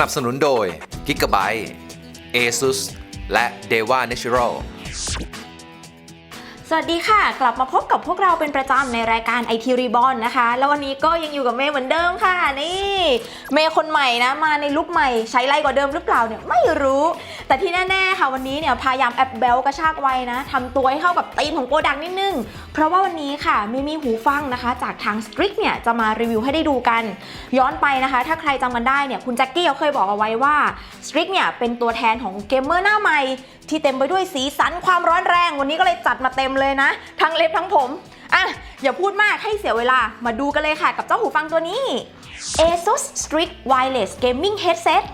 นับสนุนโดย Gigabyte ASUS และ Deva Natural สวัสดีค่ะ กลับมาพบกับพวกเราเป็นประจำในรายการ IT Reborn นนะคะ แล้ววันนี้ก็ยังอยู่กับเมย์เหมือนเดิมค่ะ นี่ เมย์คนใหม่นะ มาในลุคใหม่ใช้ไรกว่าเดิมหรือเปล่าเนี่ยไม่รู้ แต่ที่แน่ๆค่ะวันนี้เนี่ยพยายามแอบเบลกระชากไว้นะทำตัวให้เข้ากับธีมของโปรดักต์นิดนึง เพราะว่าวันนี้ค่ะมีมีหูฟังนะคะ จากทาง Strict เนี่ยจะมารีวิวให้ได้ดูกัน ย้อนไปนะคะ ถ้าใครจำกันได้เนี่ยคุณแจ็คกี้เขาเคยบอกเอาไว้ว่า Strict เนี่ยเป็นตัวแทนของเกมเมอร์หน้าใหม่ที่เต็มไปด้วยสีสันความร้อนแรง วันนี้ก็เลยจัดมาเต็มเลยนะ ทั้งเล็บทั้งผมอะอย่าพูดมากให้เสียเวลามาดูกันเลยค่ะกับเจ้าหูฟังตัวนี้ ASUS Strict Wireless Gaming Headset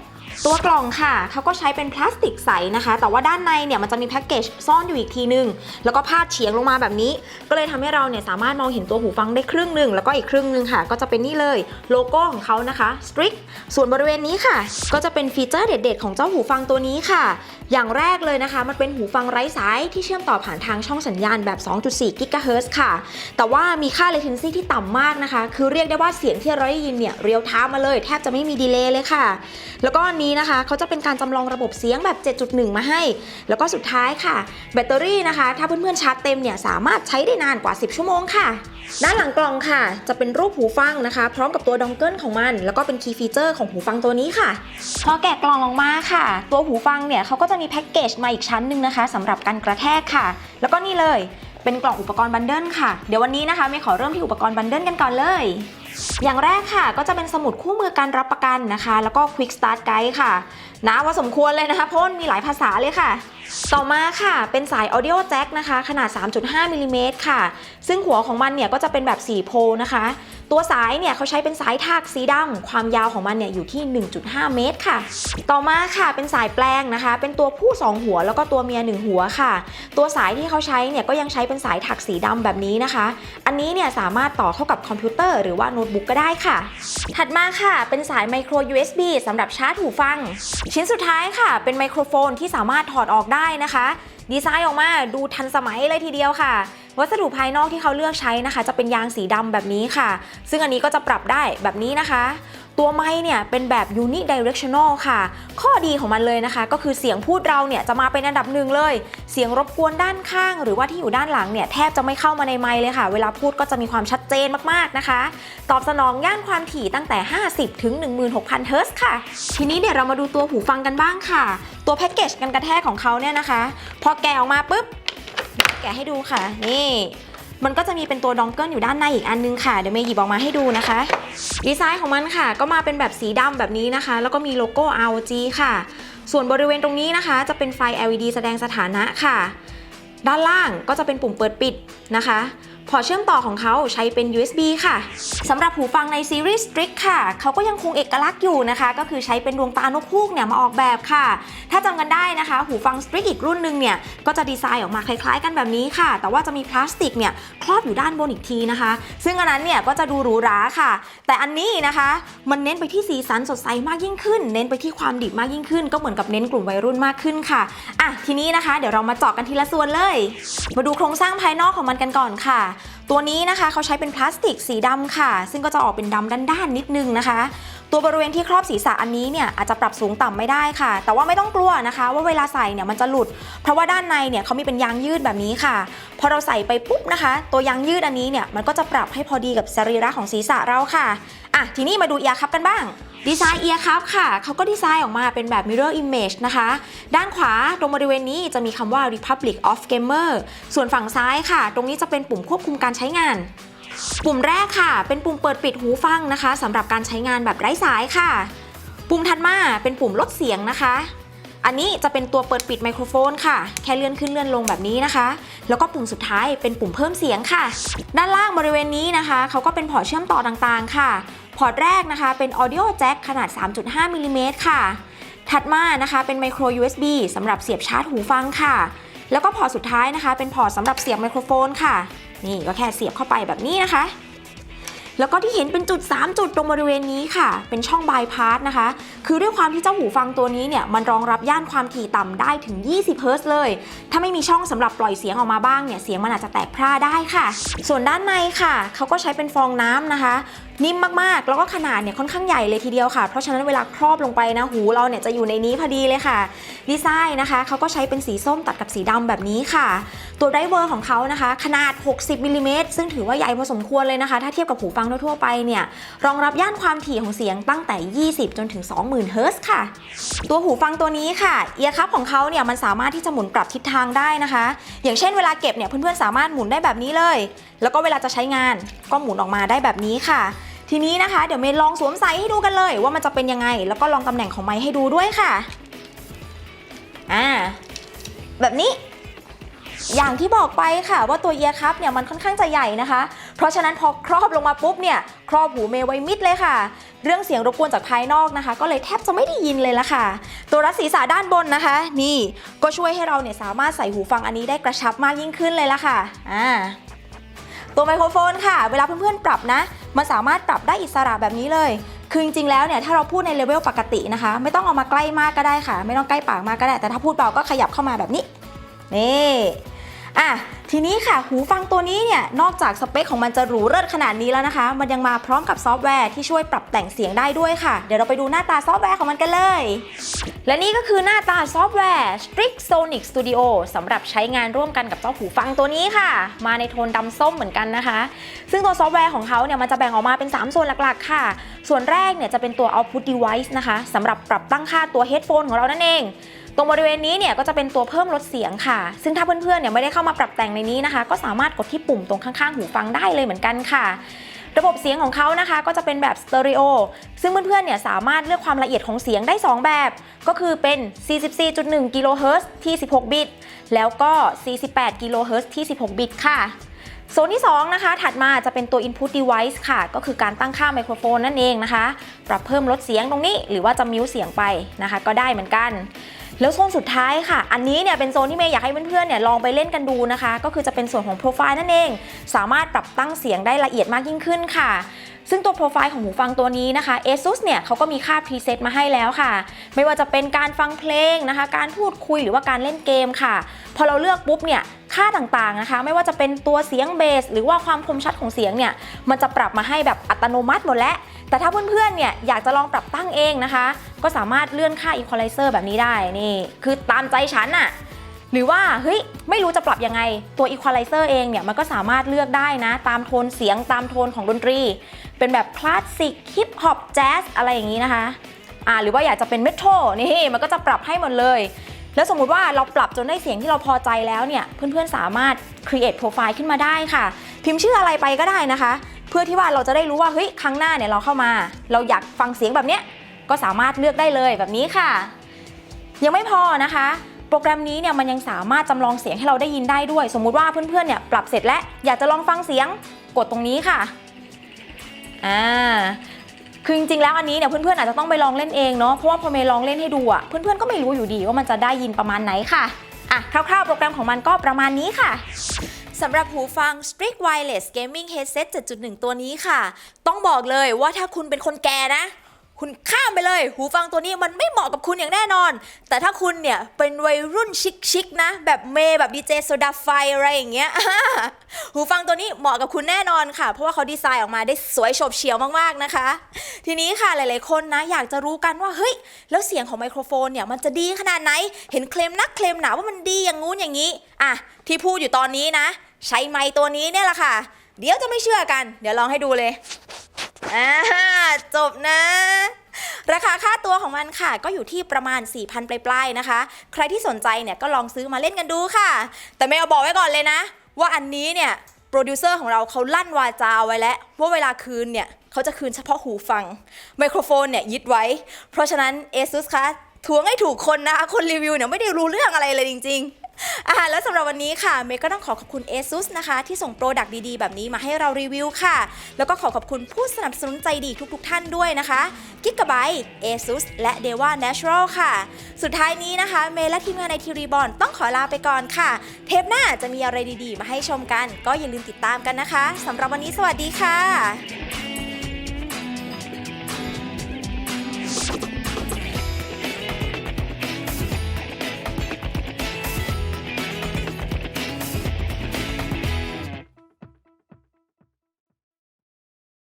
ตัวกล่องค่ะเขาก็ใช้เป็นพลาสติกใสนะคะ แต่ว่าด้านในเนี่ยมันจะมีแพ็กเกจซ่อนอยู่อีกทีนึง แล้วก็พาดเฉียงลงมาแบบนี้ ก็เลยทำให้เราเนี่ยสามารถมองเห็นตัวหูฟังได้ครึ่งหนึ่งแล้วก็อีกครึ่งหนึ่งค่ะ ก็จะเป็นนี่เลยโลโก้ของเขานะคะ Strict ส่วนบริเวณนี้ค่ะ ก็จะเป็นฟีเจอร์เด็ด ๆ ของเจ้าหูฟังตัวนี้ค่ะ อย่างแรกเลยนะคะ มันเป็นหูฟังไร้สายที่เชื่อมต่อผ่านทางช่องสัญญาณแบบ 2.4 GHz ค่ะ แต่ว่ามีค่า latency ที่ต่ำมากนะคะ คือเรียกได้ว่าเสียงที่เราได้ยินเนี่ยเรียลไทม์มาเลย แทบจะไม่มีดีเลย์เลยค่ะ แล้วก็อันนี้นะคะเขาจะเป็นการจำลองระบบเสียงแบบ 7.1 มาให้ แล้วก็สุดท้ายค่ะ แบตเตอรี่นะคะ ถ้าเพื่อนๆชาร์จเต็มเนี่ยสามารถใช้ได้นานกว่า 10 ชั่วโมงค่ะ ด้านหลังกล่องค่ะ จะเป็นรูปหูฟังนะคะ พร้อมกับตัวดองเกิลของมัน แล้วก็เป็นคีย์ฟีเจอร์ของหูฟังตัวนี้ค่ะ พอแกะกล่องออกมาค่ะ ตัวหูฟังเนี่ยเขาก็จะมีแพ็กเกจมาอีกชั้นหนึ่งนะคะสำหรับการกระแทกค่ะ แล้วก็นี่เลยเป็นกล่องอุปกรณ์บันเดิลค่ะ เดี๋ยววันนี้นะคะไม่ขอเริ่มที่อุปกรณ์บันเดิลกันก่อนเลย อย่างแรกค่ะก็จะเป็นสมุดคู่มือการรับประกันนะคะ แล้วก็ Quick Start Guide ค่ะนะว่าสมควรเลยนะคะเพราะมันมีหลายภาษาเลยค่ะ ต่อมาค่ะเป็นสาย Audio Jack นะคะ ขนาด 3.5มิลลิเมตรค่ะ ซึ่งหัวของมันเนี่ยก็จะเป็นแบบ 4 โพลนะคะ ตัวสายเนี่ยเขาใช้เป็นสายทากสีดำความยาวของมันเนี่ยอยู่ที่ 1.5 เมตรค่ะ ต่อมาค่ะเป็นสายแปลงนะคะ เป็นตัวผู้ 2 หัวแล้วก็ตัวเมีย 1 หัวค่ะ ตัวสายที่เขาใช้เนี่ยก็ยังใช้เป็นสายถักสีดำแบบนี้นะคะ อันนี้เนี่ยสามารถต่อเข้ากับคอมพิวเตอร์หรือว่าโน้ตบุ๊กก็ได้ค่ะ ถัดมาค่ะเป็นสายไมโคร USB สำหรับชาร์จหูฟัง ชิ้นสุดท้ายค่ะ เป็นไมโครโฟนที่สามารถถอดออกได้นะคะ ดีไซน์ออกมาดูทันสมัยเลยทีเดียวค่ะ วัสดุภายนอกที่เขาเลือกใช้นะคะ จะเป็นยางสีดำแบบนี้ค่ะ ซึ่งอันนี้ก็จะปรับได้แบบนี้นะคะ ตัวไม้เนี่ยเป็นแบบ unidirectional ค่ะ ข้อดีของมันเลยนะคะ ก็คือเสียงพูดเราเนี่ยจะมาเป็นอันดับหนึ่งเลย เสียงรบกวนด้านข้าง หรือว่าที่อยู่ด้านหลังเนี่ยแทบจะไม่เข้ามาในไมค์เลยค่ะ เวลาพูดก็จะมีความชัดเจนมากๆนะคะ ตอบสนองย่านความถี่ตั้งแต่ 50 ถึง 16,000 เฮิร์ตซ์ค่ะ ทีนี้เนี่ยเรามาดูตัวหูฟังกันบ้างค่ะ ตัวแพ็กเกจกันกระแทกของเขาเนี่ยนะคะ พอแกะออกมาปุ๊บแกะให้ดูค่ะ นี่ มันก็จะมีเป็นตัวดองเกิลอยู่ด้านในอีกอันนึงค่ะ เดี๋ยวเมย์หยิบออกมาให้ดูนะคะ ดีไซน์ของมันค่ะ ก็มาเป็นแบบสีดำแบบนี้นะคะ แล้วก็มีโลโก้ ROG ค่ะ ส่วนบริเวณตรงนี้นะคะ จะเป็นไฟ LED แสดงสถานะค่ะ ด้านล่างก็จะเป็นปุ่มเปิดปิดนะคะ พอร์ตเชื่อมต่อของเขาใช้เป็น USB ค่ะสำหรับหูฟังในซีรีส์ Strict ค่ะ เขาก็ยังคงเอกลักษณ์อยู่นะคะ ก็คือใช้เป็นดวงตานกฮูกเนี่ยมาออกแบบค่ะ ถ้าจำกันได้นะคะ หูฟัง Strict อีกรุ่นหนึ่งเนี่ยก็จะดีไซน์ออกมาคล้ายๆ กันแบบนี้ค่ะ แต่ว่าจะมีพลาสติกเนี่ยครอบอยู่ด้านบนอีกทีนะคะ ซึ่งอันนั้นเนี่ยก็จะดูหรูหราค่ะ แต่อันนี้นะคะ มันเน้นไปที่สีสันสดใสมากยิ่งขึ้น เน้นไปที่ความดิบมากยิ่งขึ้น ก็เหมือนกับเน้นกลุ่มวัยรุ่นมากขึ้นค่ะอะทีนี้นะคะ เดี๋ยวเรามาเจาะกันทีละส่วนเลย มาดูโครงสร้างภายนอกของมันกันก่อนค่ะ ตัวนี้นะคะเขาใช้เป็นพลาสติกสีดำค่ะ ซึ่งก็จะออกเป็นดำด้านๆนิดนึงนะคะ ตัวบริเวณที่ครอบศีรษะอันนี้เนี่ยอาจจะปรับสูงต่ำไม่ได้ค่ะ แต่ว่าไม่ต้องกลัวนะคะ ว่าเวลาใส่เนี่ยมันจะหลุด เพราะว่าด้านในเนี่ยเขามีเป็นยางยืดแบบนี้ค่ะ พอเราใส่ไปปุ๊บนะคะ ตัวยางยืดอันนี้เนี่ยมันก็จะปรับให้พอดีกับสรีระของศีรษะเราค่ะอะทีนี้มาดูเอียร์คัพกันบ้างดีไซน์เอียร์คัพค่ะ เขาก็ดีไซน์ออกมาเป็นแบบ mirror image นะคะ ด้านขวาตรงบริเวณนี้จะมีคำว่า Republic of Gamer ส่วนฝั่งซ้ายค่ะ ตรงนี้จะเป็นปุ่มควบคุมการใช้งาน ปุ่มแรกค่ะ เป็นปุ่มเปิดปิดหูฟังนะคะสำหรับการใช้งานแบบไร้สายค่ะ ปุ่มถัดมาเป็นปุ่มลดเสียงนะคะ อันนี้จะเป็นตัวเปิดปิดไมโครโฟนค่ะ แค่เลื่อนขึ้นเลื่อนลงแบบนี้นะคะ แล้วก็ปุ่มสุดท้ายเป็นปุ่มเพิ่มเสียงค่ะ ด้านล่างบริเวณนี้นะคะเขาก็เป็นพอร์ตเชื่อมต่อต่างๆ ค่ะ พอร์ตแรกนะคะเป็น Audio Jack ขนาด 3.5มิลลิเมตรค่ะ ถัดมานะคะเป็น Micro USB สำหรับเสียบชาร์จหูฟังค่ะ แล้วก็พอร์ตสุดท้ายนะคะ เป็นพอร์ตสำหรับเสียบไมโครโฟนค่ะ นี่ก็แค่เสียบเข้าไปแบบนี้นะคะ แล้วก็ที่เห็นเป็นจุด 3 จุดตรงบริเวณนี้ค่ะ เป็นช่องบายพาสนะคะ คือด้วยความที่เจ้าหูฟังตัวนี้เนี่ยมันรองรับย่านความถี่ต่ำได้ถึง 20เฮิร์ตซ์เลย ถ้าไม่มีช่องสำหรับปล่อยเสียงออกมาบ้างเนี่ยเสียงมันอาจจะแตกพร่าได้ค่ะ ส่วนด้านในค่ะเขาก็ใช้เป็นฟองน้ำนะคะนิ่มมากๆ แล้วก็ขนาดเนี่ยค่อนข้างใหญ่เลยทีเดียวค่ะ เพราะฉะนั้นเวลาครอบลงไปนะหูเราเนี่ยจะอยู่ในนี้พอดีเลยค่ะ ดีไซน์นะคะเขาก็ใช้เป็นสีส้มตัดกับสีดำแบบนี้ค่ะ ตัวไดเวอร์ของเขานะคะ ขนาด 60มิลลิเมตรซึ่งถือว่าใหญ่พอสมควรเลยนะคะ ถ้าเทียบกับหูฟังทั่วๆไปเนี่ยรองรับย่านความถี่ของเสียงตั้งแต่ 20 จนถึง 20,000 เฮิรตซ์ค่ะ ตัวหูฟังตัวนี้ค่ะเอียร์คัพของเขาเนี่ยมันสามารถที่จะหมุนปรับทิศทางได้นะคะ อย่างเช่นเวลาเก็บเนี่ยเพื่อนๆสามารถหมุนได้แบบนี้เลย แล้วก็เวลาจะใช้งานก็หมุนออกมาได้แบบนี้ค่ะ ทีนี้นะคะ เดี๋ยวเมย์ลองสวมใส่ให้ดูกันเลย ว่ามันจะเป็นยังไง แล้วก็ลองตำแหน่งของไม้ให้ดูด้วยค่ะอ่าแบบนี้อย่างที่บอกไปค่ะว่าตัวเอียร์คัพเนี่ยมันค่อนข้างจะใหญ่นะคะ เพราะฉะนั้นพอครอบลงมาปุ๊บเนี่ยครอบหูเมย์ไว้มิดเลยค่ะ เรื่องเสียงรบกวนจากภายนอกนะคะ ก็เลยแทบจะไม่ได้ยินเลยละค่ะ ตัวรัดศีรษะด้านบนนะคะ นี่ก็ช่วยให้เราเนี่ยสามารถใส่หูฟังอันนี้ได้กระชับมากยิ่งขึ้นเลยละค่ะอ่าตัวไมโครโฟนค่ะ เวลาเพื่อนๆปรับนะ มันสามารถปรับได้อิสระแบบนี้เลย คือจริงๆแล้วเนี่ยถ้าเราพูดในเลเวลปกตินะคะ ไม่ต้องเอามาใกล้มากก็ได้ค่ะ ไม่ต้องใกล้ปากมากก็ได้ แต่ถ้าพูดเบาก็ขยับเข้ามาแบบนี้ นี่ อะ ทีนี้ค่ะหูฟังตัวนี้เนี่ยนอกจากสเปคของมันจะหรูเลิศขนาดนี้แล้วนะคะ มันยังมาพร้อมกับซอฟต์แวร์ที่ช่วยปรับแต่งเสียงได้ด้วยค่ะ เดี๋ยวเราไปดูหน้าตาซอฟต์แวร์ของมันกันเลย และนี่ก็คือหน้าตาซอฟต์แวร์ Strict Sonic Studio สำหรับใช้งานร่วมกันกับเจ้าหูฟังตัวนี้ค่ะ มาในโทนดำส้มเหมือนกันนะคะ ซึ่งตัวซอฟต์แวร์ของเขาเนี่ยมันจะแบ่งออกมาเป็น 3 ส่วนหลักๆ ค่ะ ส่วนแรกเนี่ยจะเป็นตัว output device นะคะสำหรับปรับตั้งค่าตัว headphone ของเรานั่นเอง ตรงบริเวณนี้เนี่ยก็จะเป็นตัวเพิ่มลดเสียงค่ะ ซึ่งถ้าเพื่อนๆเนี่ยไม่ได้เข้ามาปรับแต่งในนี้นะคะ ก็สามารถกดที่ปุ่มตรงข้างๆ หูฟังได้เลยเหมือนกันค่ะระบบเสียงของเขานะคะก็จะเป็นแบบสเตอริโอ ซึ่งเพื่อนๆ เนี่ยสามารถเลือกความละเอียดของเสียงได้ 2 แบบ ก็คือเป็น 44.1 กิโลเฮิรตซ์ที่ 16 บิต แล้วก็ 48 กิโลเฮิรตซ์ที่ 16 บิตค่ะ โซนที่ 2 นะคะ ถัดมาจะเป็นตัว Input Device ค่ะ ก็คือการตั้งค่าไมโครโฟนนั่นเองนะคะ ปรับเพิ่มลดเสียงตรงนี้ หรือว่าจะมิวเสียงไปนะคะ ก็ได้เหมือนกัน แล้วโซนสุดท้ายค่ะ อันนี้เนี่ยเป็นโซนที่เมย์อยากให้เพื่อนๆเนี่ยลองไปเล่นกันดูนะคะ ก็คือจะเป็นส่วนของโปรไฟล์นั่นเอง สามารถปรับตั้งเสียงได้ละเอียดมากยิ่งขึ้นค่ะ ซึ่งตัวโปรไฟล์ของหูฟังตัวนี้นะคะ ASUS เนี่ยเขาก็มีค่าพรีเซตมาให้แล้วค่ะ ไม่ว่าจะเป็นการฟังเพลงนะคะ การพูดคุยหรือว่าการเล่นเกมค่ะ พอเราเลือกปุ๊บเนี่ยค่าต่างๆนะคะ ไม่ว่าจะเป็นตัวเสียงเบส หรือว่าความคมชัดของเสียงเนี่ยมันจะปรับมาให้แบบอัตโนมัติหมดแล้ว แต่ถ้าเพื่อนๆเนี่ยอยากจะลองปรับตั้งเองนะคะ ก็สามารถเลื่อนค่า equalizer แบบนี้ได้นี่คือตามใจฉันอะ หรือว่าเฮ้ยไม่รู้จะปรับยังไงตัว Equalizer เองเนี่ยมันก็สามารถเลือกได้นะ ตามโทนเสียงตามโทนของดนตรี เป็นแบบคลาสสิกฮิปฮอปแจ๊สอะไรอย่างนี้นะคะอ่าหรือว่าอยากจะเป็นเมทัลนี่มันก็จะปรับให้หมดเลย แล้วสมมุติว่าเราปรับจนได้เสียงที่เราพอใจแล้วเนี่ยเพื่อนๆสามารถ create profile ขึ้นมาได้ค่ะ พิมพ์ชื่ออะไรไปก็ได้นะคะ เพื่อที่ว่าเราจะได้รู้ว่าเฮ้ยครั้งหน้าเนี่ยเราเข้ามา เราอยากฟังเสียงแบบเนี้ยก็สามารถเลือกได้เลยแบบนี้ค่ะ ยังไม่พอนะคะ โปรแกรมนี้เนี่ยมันยังสามารถจำลองเสียงให้เราได้ยินได้ด้วย สมมุติว่าเพื่อนๆเนี่ยปรับเสร็จแล้วอยากจะลองฟังเสียงกดตรงนี้ค่ะอ่าคือจริงๆแล้วอันนี้เนี่ยเพื่อนๆอาจจะต้องไปลองเล่นเองเนาะเพราะว่าพอเมย์ลองเล่นให้ดูอะเพื่อนๆก็ไม่รู้อยู่ดีว่ามันจะได้ยินประมาณไหนค่ะอะคร่าวๆโปรแกรมของมันก็ประมาณนี้ค่ะสำหรับหูฟัง Strict Wireless Gaming Headset 7.1 ตัวนี้ค่ะ ต้องบอกเลยว่าถ้าคุณเป็นคนแก่นะ คุณข้ามไปเลย หูฟังตัวนี้มันไม่เหมาะกับคุณอย่างแน่นอน แต่ถ้าคุณเนี่ยเป็นวัยรุ่นชิคๆนะ แบบเมย์แบบดีเจโซดาไฟอะไรอย่างเงี้ยหูฟังตัวนี้เหมาะกับคุณแน่นอนค่ะ เพราะว่าเขาดีไซน์ออกมาได้สวยโฉบเฉี่ยวมากๆนะคะ ทีนี้ค่ะหลายๆคนนะ อยากจะรู้กันว่าเฮ้ยแล้วเสียงของไมโครโฟนเนี่ยมันจะดีขนาดไหน เห็นเคลมนักเคลมหนาว่ามันดีอย่างงู้นอย่างนี้อะที่พูดอยู่ตอนนี้นะ ใช้ไมค์ตัวนี้เนี่ยแหละค่ะ เดี๋ยวจะไม่เชื่อกัน เดี๋ยวลองให้ดูเลย อ่าจบนะ ราคาค่าตัวของมันค่ะ ก็อยู่ที่ประมาณ 4,000 ปลายๆนะคะ ใครที่สนใจเนี่ยก็ลองซื้อมาเล่นกันดูค่ะ แต่ไม่เอาบอกไว้ก่อนเลยนะ ว่าอันนี้เนี่ยโปรดิวเซอร์ของเราเขาลั่นวาจาไว้แล้วว่าเวลาคืนเนี่ยเขาจะคืนเฉพาะหูฟัง ไมโครโฟนเนี่ยยึดไว้ เพราะฉะนั้น ASUS คะทวงให้ถูกคนนะคะคนรีวิวเนี่ยไม่ได้รู้เรื่องอะไรเลยจริง ๆ อ่าแล้วสำหรับวันนี้ค่ะเมย์ก็ต้องขอขอบคุณ ASUS นะคะ ที่ส่งโปรดักต์ดีๆ แบบนี้มาให้เรารีวิวค่ะ แล้วก็ขอขอบคุณผู้สนับสนุนใจดีทุกๆท่านด้วยนะคะ Gigabyte ASUS และ Deva Natural ค่ะ สุดท้ายนี้นะคะ เมย์และทีมงานในทีรีบอลต้องขอลาไปก่อนค่ะ เทปหน้าจะมีอะไรดีๆ มาให้ชมกัน ก็อย่าลืมติดตามกันนะคะสำหรับวันนี้สวัสดีค่ะ